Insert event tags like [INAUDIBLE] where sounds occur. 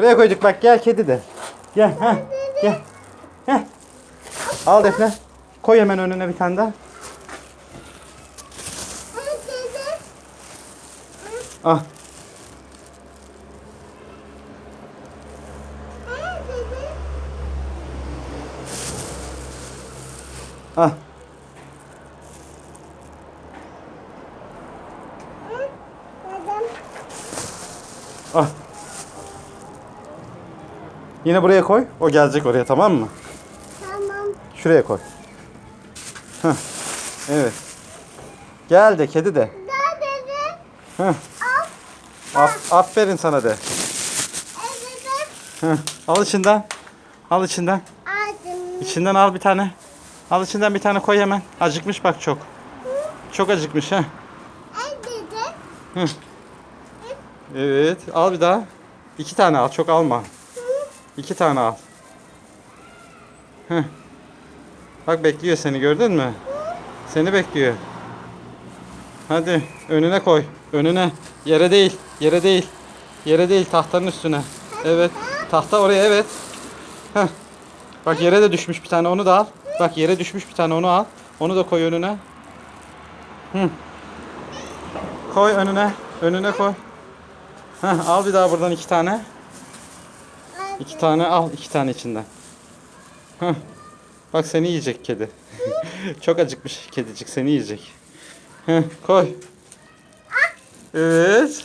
Buraya koyduk bak gel kedi de. Gel heh, gel. Heh. Al Defne. Koy hemen önüne bir tane daha. Al. Al. Al. Yine buraya koy. O gelecek oraya tamam mı? Tamam. Şuraya koy. Heh. Evet. Gel de kedi de. Daha dedi. Heh. Af- aferin sana de. Heh. Al içinden. Al içinden. Aldım. İçinden al bir tane. Al içinden bir tane koy hemen. Acıkmış bak çok. Çok acıkmış ha. Evet. Evet. Al bir daha. İki tane al. Çok alma. İki tane al. Heh. Bak bekliyor seni gördün mü? Seni bekliyor. Hadi önüne koy. Önüne. Yere değil. Yere değil. Yere değil tahtanın üstüne. Evet. Tahta oraya evet. Heh. Bak yere de düşmüş bir tane onu da al. Bak yere düşmüş bir tane onu al. Onu da koy önüne. Hı. Koy önüne. Önüne koy. Heh, al bir daha buradan iki tane. İki tane al. iki tane içinden. Heh. Bak seni yiyecek kedi. [LAUGHS] Çok acıkmış kedicik seni yiyecek. Heh, koy. Evet.